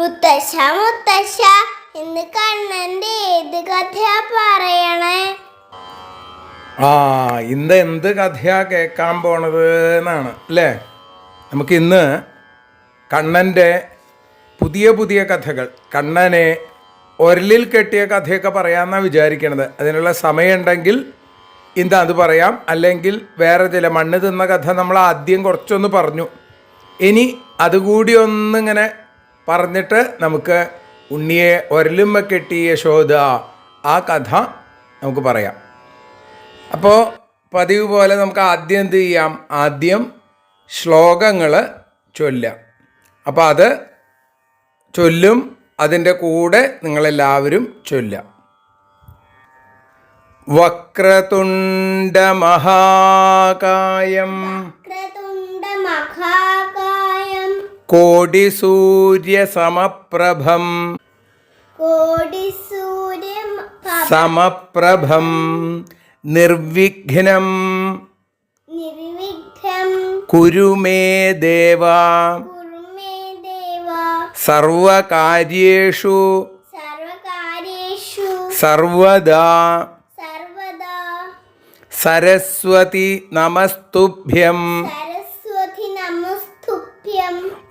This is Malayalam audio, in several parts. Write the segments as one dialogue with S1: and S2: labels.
S1: മുത്തശ്ശ മുത്തശ്ശ ഇന്ന് കണ്ണന്റെ ഏത് കഥയാ പറയണേ?
S2: ആ ഇന്ന് എന്ത് കഥയാ കേൾക്കാൻ പോണത് എന്നാണ് അല്ലേ? നമുക്ക് ഇന്ന് കണ്ണന്റെ പുതിയ പുതിയ കഥകൾ കണ്ണനെ ഒരലിൽ കെട്ടിയ കഥയൊക്കെ പറയാമെന്നാണ് വിചാരിക്കണത്. അതിനുള്ള സമയമുണ്ടെങ്കിൽ ഇന്ന് അത് പറയാം. അല്ലെങ്കിൽ വേറെ ചില മണ്ണ് തിന്ന കഥ നമ്മൾ ആദ്യം കുറച്ചൊന്ന് പറഞ്ഞു. ഇനി അതുകൂടി ഒന്നിങ്ങനെ പറഞ്ഞിട്ട് നമുക്ക് ഉണ്ണിയെ ഒരലുമ്മ കെട്ടിയ യശോദ ആ കഥ നമുക്ക് പറയാം. അപ്പോൾ പതിവ് പോലെ നമുക്ക് ആദ്യം എന്ത് ചെയ്യാം? ആദ്യം ശ്ലോകങ്ങൾ ചൊല്ലാം അപ്പോൾ അത് ചൊല്ലും അതിന്റെ കൂടെ നിങ്ങളെല്ലാവരും ചൊല്ലാം വക്രതുണ്ടമഹാകായം
S1: ക്രതുണ്ട മഹാകായം
S2: കോടിസൂര്യസമപ്രഭം.
S1: കോടി സൂര്യ
S2: സമപ്രഭം. നിർവിഘ്നം.
S1: നിർവിഘ്നം.
S2: കുരു മേ ദേവ. സർവകാര്യേഷു. സർവദാ. സരസ്വതി നമസ്തുഭ്യം.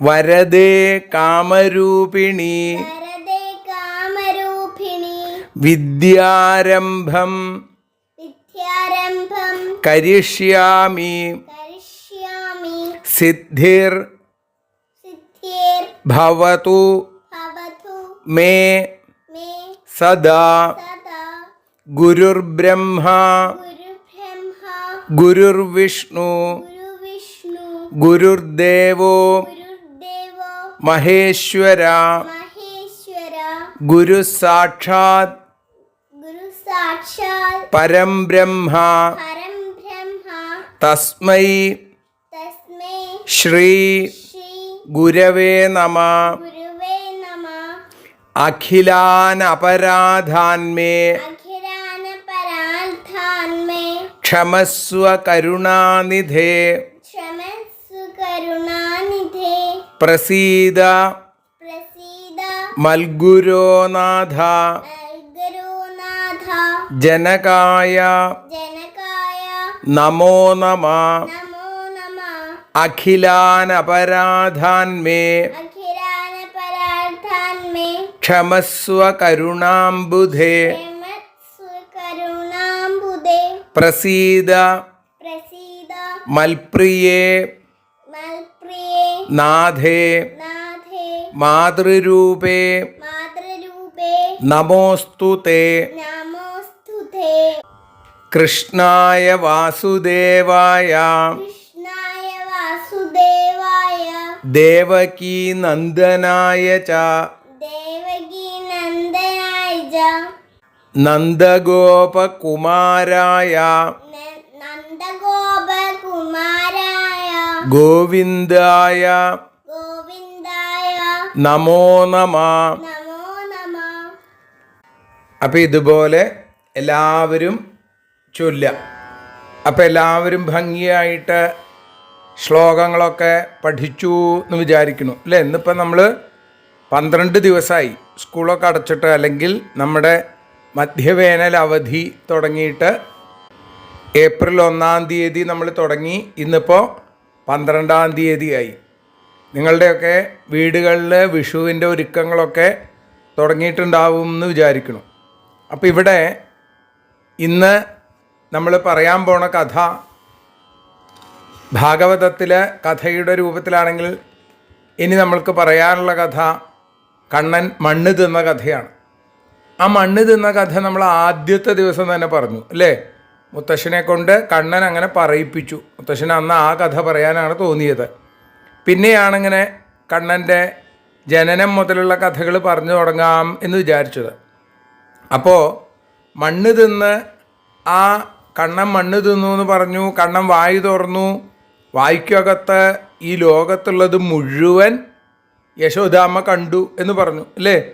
S2: വരദേ കാമരൂപിണി. വിദ്യാരംഭം കരിഷ്യാമി. സിദ്ധിർ ഭവതു മേ സദാ ഗുരുർബ്രഹ്മ ഗുരുർവിഷ്ണു ഗുരുർദേവോ മഹേശ്വര. ഗുരു സാക്ഷാത് പരം ബ്രഹ്മ. തസ്മൈ ശ്രീ ഗുരവേ നമ. അഖിലാൻ അപരാധാന്മേ ക്ഷമസ്വ കരുണാനിധേ. പ്രസീദ മൽഗുരോനാഥ
S1: ഗുരുനാഥ
S2: ജനകായ നമോ നമ
S1: അഖിലാനപരാധാന്മേ
S2: ക്ഷമസ്വ കരുണാംബുധേ
S1: പ്രസീത
S2: മൽപ്രിയേ നാഥേ മാതൃരൂപേ നമോസ്തു തേ. കൃഷ്ണായ വാസുദേവായ. ദേവകീ നന്ദനായ ച. നന്ദഗോപകുമാരായ. ഗോവിന്ദായ
S1: ഗോവിന്ദായ
S2: നമോ നമ.
S1: നമോ നമ.
S2: അപ്പം ഇതുപോലെ എല്ലാവരും ചൊല്ല. അപ്പം എല്ലാവരും ഭംഗിയായിട്ട് ശ്ലോകങ്ങളൊക്കെ പഠിച്ചു എന്ന് വിചാരിക്കുന്നു. അല്ലേ? ഇന്നിപ്പോൾ നമ്മൾ പന്ത്രണ്ട് ദിവസമായി സ്കൂളൊക്കെ അടച്ചിട്ട് അല്ലെങ്കിൽ നമ്മുടെ മധ്യവേനൽ അവധി തുടങ്ങിയിട്ട് ഏപ്രിൽ ഒന്നാം തീയതി നമ്മൾ തുടങ്ങി. ഇന്നിപ്പോൾ പന്ത്രണ്ടാം തീയതിയായി. നിങ്ങളുടെയൊക്കെ വീടുകളിൽ വിഷുവിന്റെ ഒരുക്കങ്ങളൊക്കെ തുടങ്ങിയിട്ടുണ്ടാവും എന്ന് വിചാരിക്കണം അപ്പോൾ ഇവിടെ ഇന്ന് നമ്മൾ പറയാൻ പോണ കഥ ഭാഗവതത്തിലെ കഥയുടെ രൂപത്തിലാണെങ്കിൽ ഇനി നമ്മൾക്ക് പറയാനുള്ള കഥ കണ്ണൻ മണ്ണ് തിന്ന കഥയാണ്. ആ മണ്ണ് തിന്ന കഥ നമ്മൾ ആദ്യത്തെ ദിവസം തന്നെ പറഞ്ഞു അല്ലേ? മുത്തശ്ശനെ കൊണ്ട് കണ്ണൻ അങ്ങനെ പറയിപ്പിച്ചു. മുത്തശ്ശൻ അന്ന് ആ കഥ പറയാനാണ് തോന്നിയത്. പിന്നെയാണിങ്ങനെ കണ്ണന്റെ ജനനം മുതലുള്ള കഥകൾ പറഞ്ഞു തുടങ്ങാം എന്ന് വിചാരിച്ചത്. അപ്പോൾ മണ്ണ് തിന്ന് ആ കണ്ണൻ മണ്ണ് തിന്നു എന്ന് പറഞ്ഞു. കണ്ണൻ വായു തുറന്നു. വായിക്കകത്ത് ഈ ലോകത്തുള്ളത് മുഴുവൻ യശോദാമ്മ കണ്ടു എന്ന് പറഞ്ഞു അല്ലേ?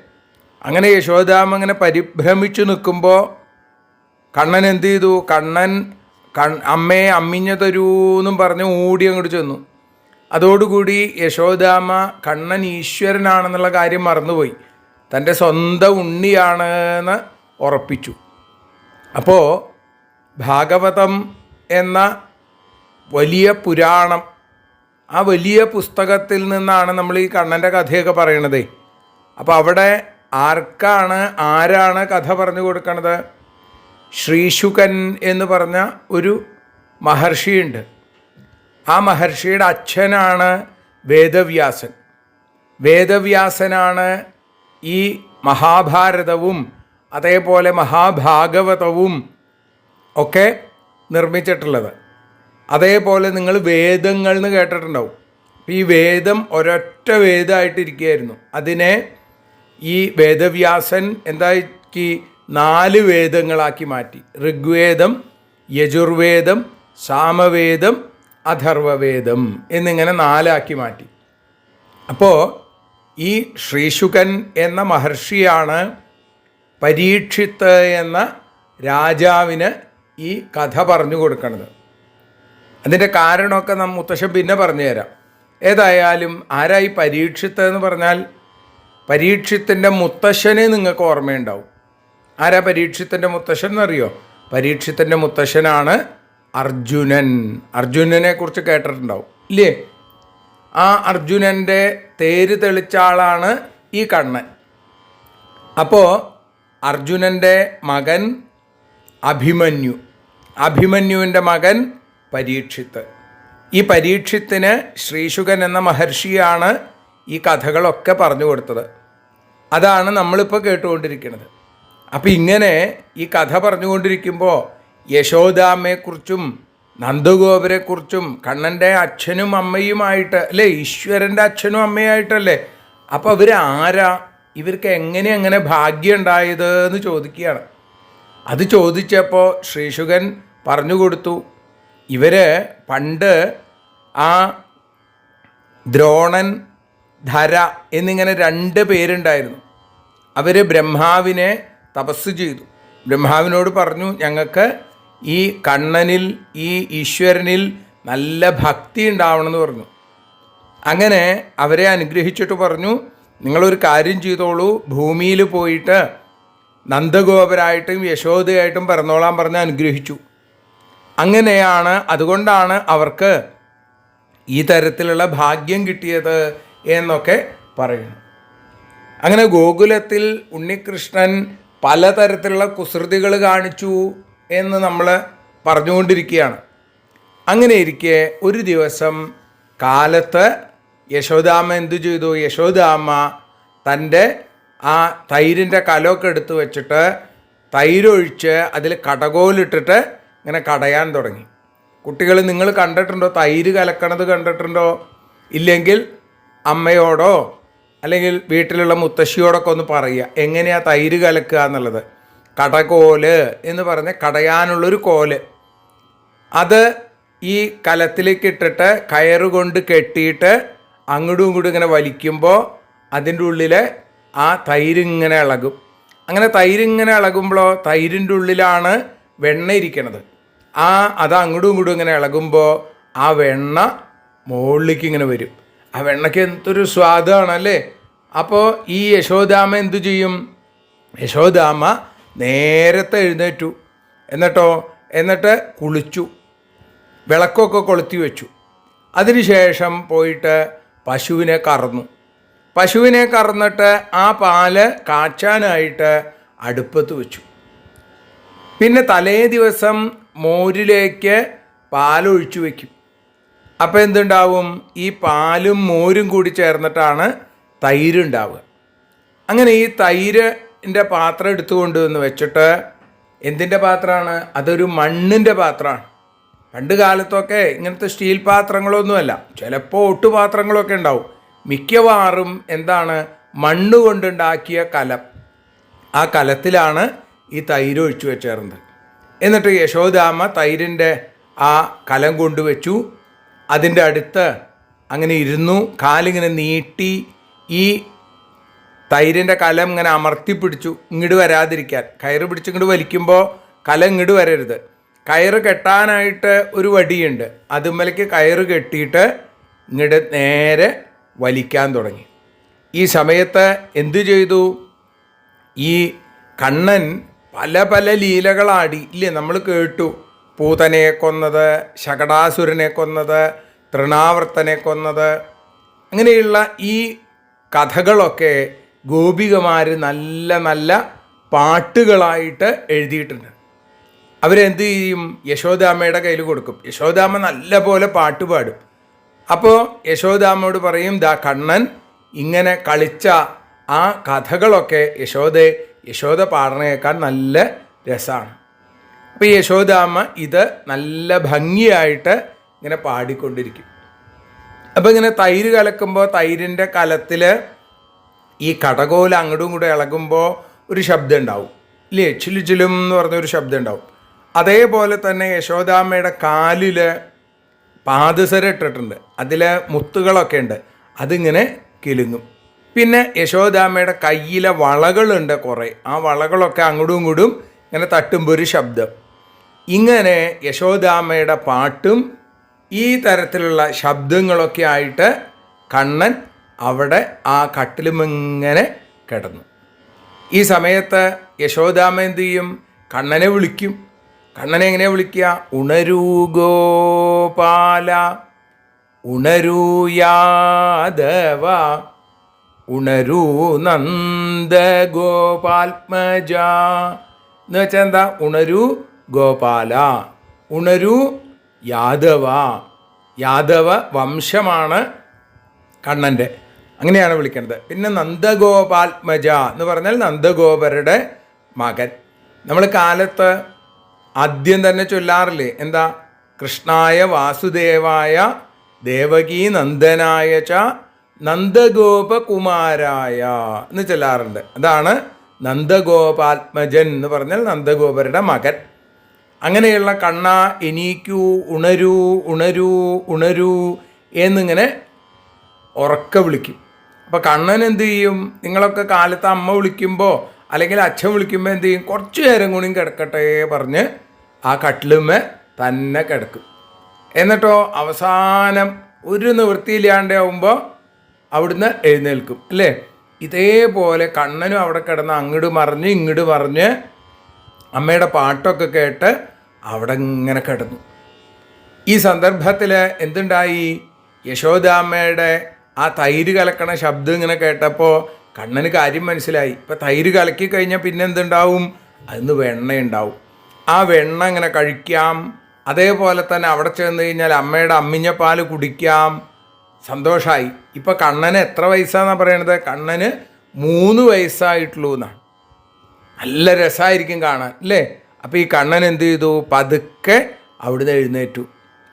S2: അങ്ങനെ യശോദാമ്മ അങ്ങനെ പരിഭ്രമിച്ചു നിൽക്കുമ്പോൾ കണ്ണൻ എന്ത് ചെയ്തു? കണ്ണൻ കൺ അമ്മയെ അമ്മിഞ്ഞ തരൂ എന്നും പറഞ്ഞ് ഓടി അങ്ങോട്ട് ചെന്നു. അതോടുകൂടി യശോദാമ്മ കണ്ണൻ ഈശ്വരനാണെന്നുള്ള കാര്യം മറന്നുപോയി. തന്റെ സ്വന്തം ഉണ്ണിയാണ് എന്ന് ഉറപ്പിച്ചു. അപ്പോൾ ഭാഗവതം എന്ന വലിയ പുരാണം ആ വലിയ പുസ്തകത്തിൽ നിന്നാണ് നമ്മൾ ഈ കണ്ണന്റെ കഥയൊക്കെ പറയണതേ. അപ്പോൾ അവിടെ ആർക്കാണ് ആരാണ് കഥ പറഞ്ഞു കൊടുക്കണത്? ശ്രീശുകൻ എന്ന് പറഞ്ഞ ഒരു മഹർഷിയുണ്ട്. ആ മഹർഷിയുടെ അച്ഛനാണ് വേദവ്യാസൻ. വേദവ്യാസനാണ് ഈ മഹാഭാരതവും അതേപോലെ മഹാഭാഗവതവും ഒക്കെ നിർമ്മിച്ചിട്ടുള്ളത്. അതേപോലെ നിങ്ങൾ വേദങ്ങൾ എന്ന് കേട്ടിട്ടുണ്ടാവും. ഈ വേദം ഒരൊറ്റ വേദമായിട്ടിരിക്കുകയായിരുന്നു. അതിനെ ഈ വേദവ്യാസൻ എന്താക്കി നാല് വേദങ്ങളാക്കി മാറ്റി. ഋഗ്വേദം യജുർവേദം സാമവേദം അഥർവവേദം എന്നിങ്ങനെ നാലാക്കി മാറ്റി. അപ്പോൾ ഈ ശ്രീശുകൻ എന്ന മഹർഷിയാണ് പരീക്ഷിത്ത് എന്ന രാജാവിന് ഈ കഥ പറഞ്ഞു കൊടുക്കുന്നത് അതിന്റെ കാരണമൊക്കെ നാം മുത്തശ്ശൻ പിന്നെ പറഞ്ഞു തരാം ഏതായാലും ആരായി പരീക്ഷിത്ത് എന്ന് പറഞ്ഞാൽ പരീക്ഷിത്തിന്റെ മുത്തശ്ശനെ നിങ്ങൾക്ക് ഓർമ്മയുണ്ടാവും. ആരാ പരീക്ഷിത്തിന്റെ മുത്തശ്ശൻ എന്നറിയോ പരീക്ഷിത്തിന്റെ മുത്തശ്ശനാണ് അർജുനൻ. അർജുനനെ കുറിച്ച് കേട്ടിട്ടുണ്ടാവും. ഇല്ലേ? ആ അർജുനന്റെ തേര് തെളിച്ച ആളാണ് ഈ കണ്ണൻ. അപ്പോൾ അർജുനന്റെ മകൻ അഭിമന്യു. അഭിമന്യുവിന്റെ മകൻ പരീക്ഷിത്ത്. ഈ പരീക്ഷിത്തിന് ശ്രീശുഖൻ എന്ന മഹർഷിയാണ് ഈ കഥകളൊക്കെ പറഞ്ഞു കൊടുത്തത്. അതാണ് നമ്മളിപ്പോൾ കേട്ടുകൊണ്ടിരിക്കുന്നത്. അപ്പം ഇങ്ങനെ ഈ കഥ പറഞ്ഞുകൊണ്ടിരിക്കുമ്പോൾ യശോദാമ്മയെക്കുറിച്ചും നന്ദഗോപുരെക്കുറിച്ചും കണ്ണന്റെ അച്ഛനും അമ്മയുമായിട്ട് അല്ലേ? ഈശ്വരന്റെ അച്ഛനും അമ്മയായിട്ടല്ലേ? അപ്പോൾ അവർ ആരാ? ഇവർക്ക് എങ്ങനെ അങ്ങനെ ഭാഗ്യം ഉണ്ടായത് എന്ന് ചോദിക്കുകയാണ്. അത് ചോദിച്ചപ്പോൾ ശ്രീശുഖൻ പറഞ്ഞു കൊടുത്തു ഇവർ പണ്ട് ആ ദ്രോണൻ ധര എന്നിങ്ങനെ രണ്ട് പേരുണ്ടായിരുന്നു. അവർ ബ്രഹ്മാവിനെ തപസ് ചെയ്തു. ബ്രഹ്മാവിനോട് പറഞ്ഞു ഞങ്ങൾക്ക് ഈ കണ്ണനിൽ ഈ ഈശ്വരനിൽ നല്ല ഭക്തി ഉണ്ടാവണമെന്ന് പറഞ്ഞു. അങ്ങനെ അവരെ അനുഗ്രഹിച്ചിട്ട് പറഞ്ഞു നിങ്ങളൊരു കാര്യം ചെയ്തോളൂ. ഭൂമിയിൽ പോയിട്ട് നന്ദഗോപരായിട്ടും യശോദയായിട്ടും പിറന്നോളാൻ പറഞ്ഞ് അനുഗ്രഹിച്ചു. അങ്ങനെയാണ് അതുകൊണ്ടാണ് അവർക്ക് ഈ തരത്തിലുള്ള ഭാഗ്യം കിട്ടിയത് എന്നൊക്കെ പറയുന്നു. അങ്ങനെ ഗോകുലത്തിൽ ഉണ്ണികൃഷ്ണൻ പലതരത്തിലുള്ള കുസൃതികൾ കാണിച്ചു എന്ന് നമ്മൾ പറഞ്ഞുകൊണ്ടിരിക്കുകയാണ്. അങ്ങനെ ഇരിക്കെ ഒരു ദിവസം കാലത്ത് യശോദാമ്മ എന്തു ചെയ്തു? യശോദാമ്മ തന്റെ ആ തൈരിന്റെ കലമൊക്കെ എടുത്ത് വെച്ചിട്ട് തൈരൊഴിച്ച് അതിൽ കടകോലിട്ടിട്ട് ഇങ്ങനെ കടയാൻ തുടങ്ങി. കുട്ടികൾ നിങ്ങൾ കണ്ടിട്ടുണ്ടോ? തൈര് കലക്കണത് കണ്ടിട്ടുണ്ടോ? ഇല്ലെങ്കിൽ അമ്മയോടോ അല്ലെങ്കിൽ വീട്ടിലുള്ള മുത്തശ്ശിയോടൊക്കെ ഒന്ന് പറയുക എങ്ങനെയാണ് തൈര് കലക്കുക എന്നുള്ളത്? കടകോൽ എന്ന് പറഞ്ഞ് കടയാനുള്ളൊരു കോൽ. അത് ഈ കലത്തിലേക്ക് ഇട്ടിട്ട് കയറ് കൊണ്ട് കെട്ടിയിട്ട് അങ്ങോട്ടും ഇങ്ങോട്ടും ഇങ്ങനെ വലിക്കുമ്പോൾ അതിന്റെ ഉള്ളിൽ ആ തൈര് ഇങ്ങനെ ഇളകും. അങ്ങനെ തൈര് ഇങ്ങനെ ഇളകുമ്പോഴോ തൈരിന്റെ ഉള്ളിലാണ് വെണ്ണ ഇരിക്കണത്. ആ അത് അങ്ങോട്ടും ഇങ്ങോട്ടും ഇങ്ങനെ ഇളകുമ്പോൾ ആ വെണ്ണ മുകളിലേക്ക് ഇങ്ങനെ വരും. ആ വെണ്ണയ്ക്ക് എന്തൊരു സ്വാദാണല്ലേ? അപ്പോൾ ഈ യശോദാമ എന്തു ചെയ്യും? യശോദാമ നേരത്തെ എഴുന്നേറ്റു. എന്നിട്ടോ? എന്നിട്ട് കുളിച്ചു. വിളക്കൊക്കെ കൊളുത്തി വെച്ചു. അതിനുശേഷം പോയിട്ട് പശുവിനെ കറന്നു. പശുവിനെ കറന്നിട്ട് ആ പാൽ കാച്ചാനായിട്ട് അടുപ്പത്ത് വെച്ചു. പിന്നെ തലേ ദിവസം മോരിലേക്ക് പാലൊഴിച്ചു വയ്ക്കും അപ്പോൾ എന്തുണ്ടാവും? ഈ പാലും മോരും കൂടി ചേർന്നിട്ടാണ് തൈര് ഉണ്ടാവുക. അങ്ങനെ ഈ തൈരിന്റെ പാത്രം എടുത്തുകൊണ്ട് വന്ന് വെച്ചിട്ട് എന്തിന്റെ പാത്രമാണ്? അതൊരു മണ്ണിന്റെ പാത്രമാണ്. പണ്ട് കാലത്തൊക്കെ ഇങ്ങനത്തെ സ്റ്റീൽ പാത്രങ്ങളൊന്നുമല്ല. ചിലപ്പോൾ ഒട്ടുപാത്രങ്ങളൊക്കെ ഉണ്ടാവും. മിക്കവാറും എന്താണ്? മണ്ണ് കൊണ്ടുണ്ടാക്കിയ കലം. ആ കലത്തിലാണ് ഈ തൈര് ഒഴിച്ചു വെച്ചേർന്നത് എന്നിട്ട് യശോദാമ്മ തൈരിന്റെ ആ കലം കൊണ്ടുവച്ചു. അതിന്റെ അടുത്ത് അങ്ങനെ ഇരുന്നു. കാലിങ്ങനെ നീട്ടി ഈ തൈരിന്റെ കലം ഇങ്ങനെ അമർത്തി പിടിച്ചു ഇങ്ങോട്ട് വരാതിരിക്കാൻ. കയറ് പിടിച്ച് ഇങ്ങോട്ട് വലിക്കുമ്പോൾ കലം ഇങ്ങോട്ട് വരരുത്. കയറ് കെട്ടാനായിട്ട് ഒരു വടിയുണ്ട്. അതുമ്മലേക്ക് കയറ് കെട്ടിയിട്ട് ഇങ്ങോട്ട് നേരെ വലിക്കാൻ തുടങ്ങി. ഈ സമയത്ത് എന്തു ചെയ്തു? ഈ കണ്ണൻ പല പല ലീലകളാടി. ഇല്ലേ നമ്മൾ കേട്ടു. പൂതനെ കൊന്നത് ശകടാസുരനെ കൊന്നത് തൃണാവർത്തനെ കൊന്നത്. അങ്ങനെയുള്ള ഈ കഥകളൊക്കെ ഗോപികമാർ നല്ല നല്ല പാട്ടുകളായിട്ട് എഴുതിയിട്ടുണ്ട്. അവരെന്ത് ചെയ്യും? യശോദാമ്മയുടെ കയ്യിൽ കൊടുക്കും. യശോദാമ്മ നല്ല പോലെ പാട്ട് പാടും. അപ്പോൾ യശോദാമ്മയോട് പറയും ദാ കണ്ണൻ ഇങ്ങനെ കളിച്ച ആ കഥകളൊക്കെ യശോദ യശോദ പാടണേക്കാൾ നല്ല രസമാണ് അപ്പോൾ യശോദാമ്മ ഇത് നല്ല ഭംഗിയായിട്ട് ഇങ്ങനെ പാടിക്കൊണ്ടിരിക്കും. അപ്പോൾ ഇങ്ങനെ തൈര് കലക്കുമ്പോൾ തൈരിന്റെ കലത്തിൽ ഈ കടകോല അങ്ങോട്ടും കൂടെ ഇളകുമ്പോൾ ഒരു ശബ്ദം ഉണ്ടാവും. ഇല്ലേ? ചിലു ചിലും എന്ന് പറഞ്ഞൊരു ശബ്ദം ഉണ്ടാവും. അതേപോലെ തന്നെ യശോദാമ്മയുടെ കാലിൽ പാദസര ഇട്ടിട്ടുണ്ട്. അതിൽ മുത്തുകളൊക്കെ ഉണ്ട്. അതിങ്ങനെ കിലുങ്ങും. പിന്നെ യശോദാമ്മയുടെ കയ്യിലെ വളകളുണ്ട് കുറേ. ആ വളകളൊക്കെ അങ്ങോട്ടും ഇങ്ങോട്ടും ഇങ്ങനെ തട്ടുമ്പോൾ ഒരു ശബ്ദം. ഇങ്ങനെ യശോദാമ്മയുടെ പാട്ടും ഈ തരത്തിലുള്ള ശബ്ദങ്ങളൊക്കെ ആയിട്ട് കണ്ണൻ അവിടെ ആ കട്ടിലുമിങ്ങനെ കിടന്നു. ഈ സമയത്ത് യശോദാമ എന്തു ചെയ്യും? കണ്ണനെ വിളിക്കും. കണ്ണനെ എങ്ങനെ വിളിക്കുക? ഉണരൂ ഗോപാല ഉണരൂ യാദവ ഉണരൂ നന്ദഗോപാത്മജ എന്ന് വെച്ചാൽ എന്താ? ഉണരൂ ഗോപാല ഉണരൂ യാദവ യാദവ വംശമാണ് കണ്ണന്റെ അങ്ങനെയാണ് വിളിക്കുന്നത്. പിന്നെ നന്ദഗോപാത്മജ എന്ന് പറഞ്ഞാൽ നന്ദഗോപരുടെ മകൻ. നമ്മൾ കാലത്ത് ആദ്യം തന്നെ ചൊല്ലാറില്ലേ? എന്താ? കൃഷ്ണായ വാസുദേവായ ദേവകീ നന്ദനായ ച നന്ദഗോപകുമാരായ എന്ന് ചൊല്ലാറുണ്ട്. അതാണ് നന്ദഗോപാത്മജൻ എന്ന് പറഞ്ഞാൽ നന്ദഗോപരുടെ മകൻ. അങ്ങനെയുള്ള കണ്ണ എണീക്കൂ ഉണരൂ ഉണരൂ ഉണരൂ എന്നിങ്ങനെ ഉറക്ക വിളിക്കും. അപ്പോൾ കണ്ണൻ എന്ത് ചെയ്യും? നിങ്ങളൊക്കെ കാലത്ത് അമ്മ വിളിക്കുമ്പോൾ അല്ലെങ്കിൽ അച്ഛൻ വിളിക്കുമ്പോൾ എന്ത് ചെയ്യും? കുറച്ച് നേരം കൂടി കിടക്കട്ടെ പറഞ്ഞ് ആ കട്ടിലുമ്മ തന്നെ കിടക്കും. എന്നിട്ടോ അവസാനം ഒരു നിവൃത്തിയില്ലാണ്ടാവുമ്പോൾ അവിടുന്ന് എഴുന്നേൽക്കും അല്ലേ? ഇതേപോലെ കണ്ണനും അവിടെ കിടന്ന് അങ്ങോട്ട് മറിഞ്ഞ് ഇങ്ങോട്ട് മറിഞ്ഞ് അമ്മയുടെ പാട്ടൊക്കെ കേട്ട് അവിടെ ഇങ്ങനെ കിടന്നു. ഈ സന്ദർഭത്തിൽ എന്തുണ്ടായി? യശോദാമ്മയുടെ ആ തൈര് കലക്കണ ശബ്ദം ഇങ്ങനെ കേട്ടപ്പോൾ കണ്ണന് കാര്യം മനസ്സിലായി. ഇപ്പം തൈര് കലക്കി കഴിഞ്ഞാൽ പിന്നെ എന്തുണ്ടാവും? അതിന് വെണ്ണ ഉണ്ടാവും ആ വെണ്ണ ഇങ്ങനെ കഴിക്കാം. അതേപോലെ തന്നെ അവിടെ ചെന്ന് കഴിഞ്ഞാൽ അമ്മയുടെ അമ്മിഞ്ഞ പാൽ കുടിക്കാം. സന്തോഷമായി ഇപ്പം കണ്ണന് എത്ര വയസ്സാന്നാണ് പറയണത്? കണ്ണന് മൂന്ന് വയസ്സായിട്ടുള്ളൂ എന്നാണ് നല്ല രസമായിരിക്കും കാണാൻ അല്ലേ? അപ്പോൾ ഈ കണ്ണൻ എന്ത് ചെയ്തു? പതുക്കെ അവിടുന്ന് എഴുന്നേറ്റു.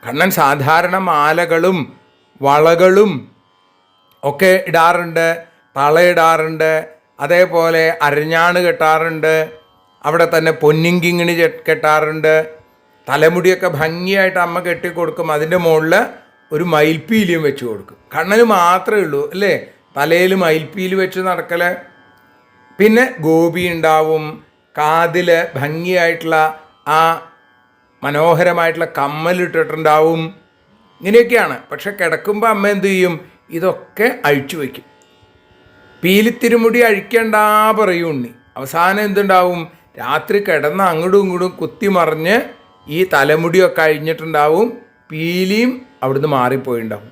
S2: കണ്ണൻ സാധാരണ മാലകളും വളകളും ഒക്കെ ഇടാറുണ്ട് തളയിടാറുണ്ട് അതേപോലെ അരഞ്ഞാണ് കെട്ടാറുണ്ട് അവിടെ തന്നെ പൊന്നിങ്കിങ്ങിണി കെട്ടാറുണ്ട്. തലമുടിയൊക്കെ ഭംഗിയായിട്ട് അമ്മ കെട്ടി കൊടുക്കും അതിന്റെ മുകളിൽ ഒരു മയിൽപ്പീലിയും വെച്ച് കൊടുക്കും. കണ്ണന് മാത്രമേ ഉള്ളൂ അല്ലേ? തലയിൽ മയിൽപ്പീലി വെച്ച് നടക്കൽ പിന്നെ ഗോപി ഉണ്ടാവും. കാതിൽ ഭംഗിയായിട്ടുള്ള ആ മനോഹരമായിട്ടുള്ള കമ്മലിട്ടിട്ടുണ്ടാവും. ഇങ്ങനെയൊക്കെയാണ്. പക്ഷെ കിടക്കുമ്പോൾ അമ്മ എന്തു ചെയ്യും? ഇതൊക്കെ അഴിച്ചു വയ്ക്കും പീലിത്തിരുമുടി അഴിക്കണ്ടാ പറയും ഉണ്ണി. അവസാനം എന്തുണ്ടാവും? രാത്രി കിടന്ന് അങ്ങോട്ടും ഇങ്ങോട്ടും കുത്തി മറിഞ്ഞ് ഈ തലമുടിയൊക്കെ അഴിഞ്ഞിട്ടുണ്ടാവും. പീലിയും അവിടുന്ന് മാറിപ്പോയിണ്ടാവും.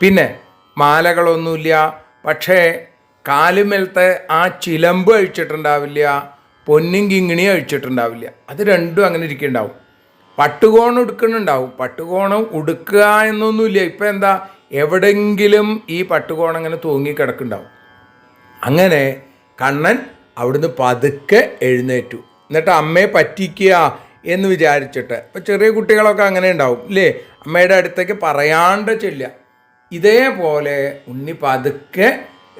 S2: പിന്നെ മാലകളൊന്നുമില്ല. പക്ഷേ കാലുമേലത്തെ ആ ചിലമ്പ് അഴിച്ചിട്ടുണ്ടാവില്ല പൊന്നും കിങ്ങിണി അഴിച്ചിട്ടുണ്ടാവില്ല. അത് രണ്ടും അങ്ങനെ ഇരിക്കുന്നുണ്ടാവും പട്ടുകോണം ഉടുക്കുന്നുണ്ടാവും. പട്ടുകോണം ഉടുക്കുക എന്നൊന്നുമില്ല. ഇപ്പം എന്താ? എവിടെങ്കിലും ഈ പട്ടുകോണം അങ്ങനെ തൂങ്ങി കിടക്കുന്നുണ്ടാവും. അങ്ങനെ കണ്ണൻ അവിടുന്ന് പതുക്കെ എഴുന്നേറ്റു. എന്നിട്ട് അമ്മയെ പറ്റിക്കുക എന്ന് വിചാരിച്ചിട്ട് ഇപ്പം ചെറിയ കുട്ടികളൊക്കെ അങ്ങനെ ഉണ്ടാവും ഇല്ലേ? അമ്മയുടെ അടുത്തേക്ക് പറയാണ്ട് ചെല്ലുക. ഇതേപോലെ ഉണ്ണി പതുക്കെ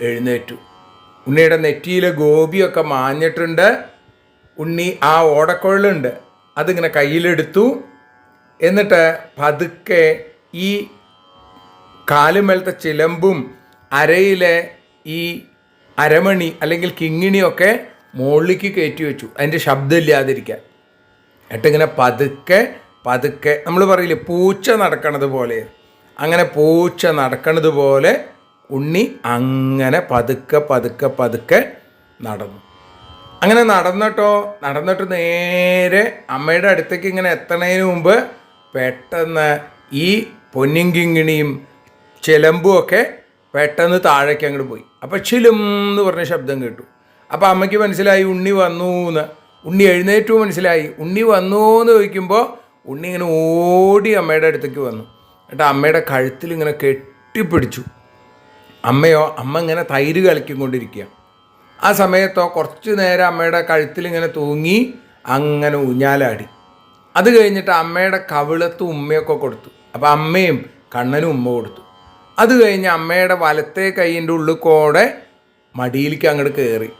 S2: എഴുന്നേറ്റു. ഉണ്ണിയുടെ നെറ്റിയിലെ ഗോപിയൊക്കെ മാഞ്ഞിട്ടുണ്ട്. ഉണ്ണി ആ ഓടക്കുഴലുണ്ട്. അതിങ്ങനെ കയ്യിലെടുത്തു. എന്നിട്ട് പതുക്കെ ഈ കാലുമേലത്തെ ചിലമ്പും അരയിലെ ഈ അരമണി അല്ലെങ്കിൽ കിങ്ങിണിയൊക്കെ മുകളിലേക്ക് കയറ്റി വെച്ചു. അതിന്റെ ശബ്ദമില്ലാതിരിക്കാൻ. എന്നിട്ടിങ്ങനെ പതുക്കെ പതുക്കെ. നമ്മൾ പറയില്ലേ പൂച്ച നടക്കണത് പോലെ അങ്ങനെ പൂച്ച നടക്കണത് പോലെ ഉണ്ണി അങ്ങനെ പതുക്കെ പതുക്കെ പതുക്കെ നടന്നു. അങ്ങനെ നടന്നിട്ടോ നടന്നിട്ട് നേരെ അമ്മയുടെ അടുത്തേക്ക് ഇങ്ങനെ എത്തണതിന് മുമ്പ് പെട്ടെന്ന് ഈ പൊന്നിങ്കിങ്ങിണിയും ചിലമ്പും ഒക്കെ പെട്ടെന്ന് താഴേക്ക് അങ്ങോട്ട് പോയി. അപ്പോൾ ചിലും എന്ന് പറഞ്ഞ ശബ്ദം കേട്ടു. അപ്പോൾ അമ്മയ്ക്ക് മനസ്സിലായി ഉണ്ണി വന്നു എന്ന് ഉണ്ണി എഴുന്നേറ്റു മനസ്സിലായി. ഉണ്ണി വന്നു എന്ന് ചോദിക്കുമ്പോൾ ഉണ്ണി ഇങ്ങനെ ഓടി അമ്മയുടെ അടുത്തേക്ക് വന്നു. എന്നിട്ട് അമ്മയുടെ കഴുത്തിൽ ഇങ്ങനെ കെട്ടിപ്പിടിച്ചു. അമ്മയോ അമ്മ ഇങ്ങനെ തൈര് കളിക്കൊണ്ടിരിക്കുക ആ സമയത്തോ കുറച്ച് നേരം അമ്മയുടെ കഴുത്തിൽ ഇങ്ങനെ തൂങ്ങി അങ്ങനെ ഊഞ്ഞാലാടി. അത് കഴിഞ്ഞിട്ട് അമ്മയുടെ കവിളത്ത് ഉമ്മയൊക്കെ കൊടുത്തു. അപ്പോൾ അമ്മയും കണ്ണനും ഉമ്മ കൊടുത്തു. അത് കഴിഞ്ഞ് അമ്മയുടെ വലത്തെ കൈയിന്റെ ഉള്ളിൽ കൂടെ മടിയിലേക്ക് അങ്ങോട്ട് കയറി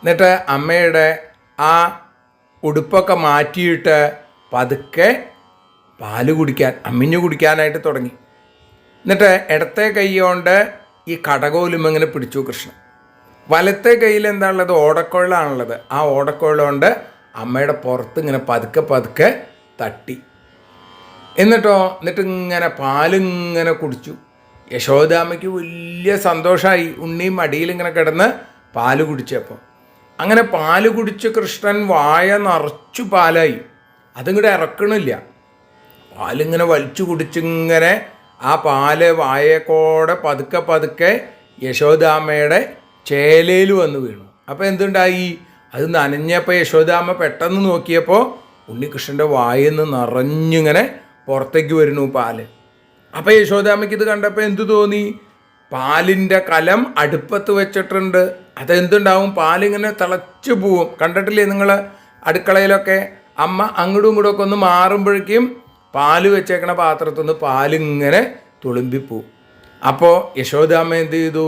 S2: എന്നിട്ട് അമ്മയുടെ ആ ഉടുപ്പൊക്കെ മാറ്റിയിട്ട് പതുക്കെ പാൽ കുടിക്കാൻ അമ്മിഞ്ഞു കുടിക്കാനായിട്ട് തുടങ്ങി. എന്നിട്ട് ഇടത്തെ കൈ കൊണ്ട് ഈ കടകോലും ഇങ്ങനെ പിടിച്ചു കൃഷ്ണൻ. വലത്തെ കയ്യിൽ എന്താ ഉള്ളത്? ഓടക്കൊഴലാണുള്ളത്. ആ ഓടക്കൊഴൽ കൊണ്ട് അമ്മയുടെ പുറത്ത് ഇങ്ങനെ പതുക്കെ പതുക്കെ തട്ടി. എന്നിട്ടോ എന്നിട്ട് ഇങ്ങനെ പാലിങ്ങനെ കുടിച്ചു. യശോദാമ്മയ്ക്ക് വലിയ സന്തോഷമായി ഉണ്ണി മടിയിൽ ഇങ്ങനെ കിടന്ന് പാൽ കുടിച്ചപ്പോൾ. അങ്ങനെ പാൽ കുടിച്ച് കൃഷ്ണൻ വായ നിറച്ചു പാലായി. അതിങ്ങോട്ട് ഇറക്കണില്ല. പാലിങ്ങനെ വലിച്ചു കുടിച്ചിങ്ങനെ ആ പാൽ വായക്കോടെ പതുക്കെ പതുക്കെ യശോദാമ്മയുടെ ചേലയിൽ വന്ന് വീണു. അപ്പോൾ എന്തുണ്ടായി? അത് നനഞ്ഞപ്പോൾ യശോദാമ്മ പെട്ടെന്ന് നോക്കിയപ്പോൾ ഉണ്ണികൃഷ്ണന്റെ വായിൽ നിന്ന് നിറഞ്ഞിങ്ങനെ പുറത്തേക്ക് വരുന്നു പാൽ. അപ്പോൾ യശോദാമ്മയ്ക്ക് ഇത് കണ്ടപ്പോൾ എന്തു തോന്നി? പാലിന്റെ കലം അടുപ്പത്ത് വെച്ചിട്ടുണ്ട്. അതെന്തുണ്ടാവും? പാലിങ്ങനെ തിളച്ച് പോവും. കണ്ടിട്ടില്ലേ നിങ്ങൾ അടുക്കളയിലൊക്കെ? അമ്മ അങ്ങോട്ടും ഇങ്ങോട്ടും ഒക്കെ ഒന്ന് മാറുമ്പോഴേക്കും പാൽ വെച്ചേക്കണ പാത്രത്തിൽ നിന്ന് പാലിങ്ങനെ തുളുമ്പിപ്പോവും അപ്പോൾ യശോദാമ്മ എന്ത് ചെയ്തു?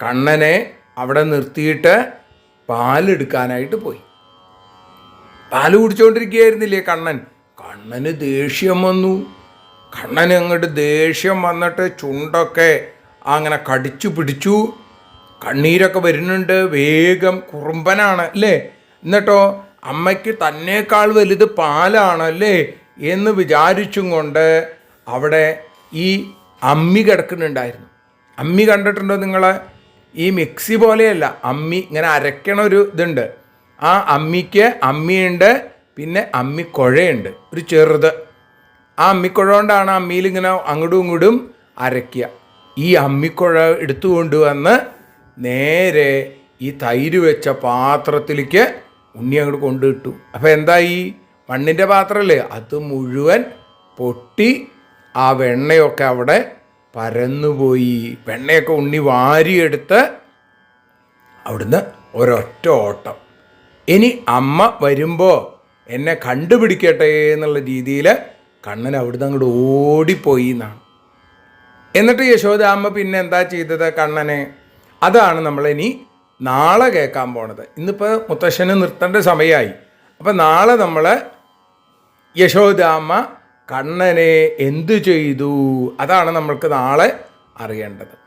S2: കണ്ണനെ അവിടെ നിർത്തിയിട്ട് പാലെടുക്കാനായിട്ട് പോയി. പാൽ കുടിച്ചുകൊണ്ടിരിക്കുകയായിരുന്നില്ലേ കണ്ണൻ? കണ്ണന് ദേഷ്യം വന്നു. കണ്ണൻ അങ്ങോട്ട് ദേഷ്യം വന്നിട്ട് ചുണ്ടൊക്കെ അങ്ങനെ കടിച്ചു പിടിച്ചു. കണ്ണീരൊക്കെ വരുന്നുണ്ട്. വേഗം കുറുമ്പനാണ് അല്ലേ? എന്നിട്ടോ അമ്മയ്ക്ക് തന്നേക്കാൾ വലുത് പാലാണ് അല്ലേ? എന്ന് വിചാരിച്ചും കൊണ്ട് അവിടെ ഈ അമ്മി കിടക്കുന്നുണ്ടായിരുന്നു. അമ്മി കണ്ടിട്ടുണ്ടോ നിങ്ങൾ ഈ മിക്സി പോലെയല്ല. അമ്മി ഇങ്ങനെ അരക്കണ ഒരു ഇതുണ്ട്. ആ അമ്മിക്ക് അമ്മിയുണ്ട് പിന്നെ അമ്മിക്കുഴയുണ്ട് ഒരു ചെറുത്. ആ അമ്മിക്കുഴ കൊണ്ടാണ് അമ്മിയിൽ ഇങ്ങനെ അങ്ങോട്ടും ഇങ്ങോട്ടും അരയ്ക്കുക. ഈ അമ്മിക്കുഴ എടുത്തു കൊണ്ടുവന്ന് നേരെ ഈ തൈര് വെച്ച പാത്രത്തിലേക്ക് ഉണ്ണി അങ്ങോട്ട് കൊണ്ടിട്ടു അപ്പോൾ എന്തായി? മണ്ണിന്റെ പാത്രമല്ലേ അത് മുഴുവൻ പൊട്ടി ആ വെണ്ണയൊക്കെ അവിടെ പരന്നുപോയി. വെണ്ണയൊക്കെ ഉണ്ണി വാരിയെടുത്ത് അവിടുന്ന് ഒരൊറ്റ ഓട്ടം. ഇനി അമ്മ വരുമ്പോൾ എന്നെ കണ്ടുപിടിക്കട്ടെ എന്നുള്ള രീതിയിൽ കണ്ണൻ അവിടുന്ന് അങ്ങോട്ട് ഓടിപ്പോയി എന്നാണ്. എന്നിട്ട് യശോദാമ്മ പിന്നെ എന്താ ചെയ്തത് കണ്ണനെ? അതാണ് നമ്മളിനി നാളെ കേൾക്കാൻ പോണത്. ഇന്നിപ്പോൾ മുത്തശ്ശന് നിർത്തേണ്ട സമയമായി അപ്പോൾ നാളെ നമ്മൾ യശോദാമ്മ കണ്ണനെ എന്തു ചെയ്തു? അതാണ് നമ്മൾക്ക് നാളെ അറിയേണ്ടത്.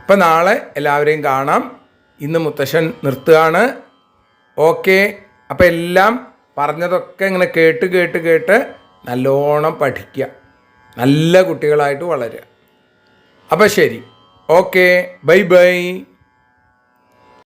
S2: അപ്പം നാളെ എല്ലാവരെയും കാണാം. ഇന്ന് മുത്തശ്ശൻ നിർത്തുകയാണ്. ഓക്കെ. അപ്പം എല്ലാം പറഞ്ഞതൊക്കെ ഇങ്ങനെ കേട്ട് കേട്ട് കേട്ട് നല്ലോണം പഠിക്കുക. നല്ല കുട്ടികളായിട്ട് വളരുക. അപ്പം ശരി. ഓക്കെ. Bye bye.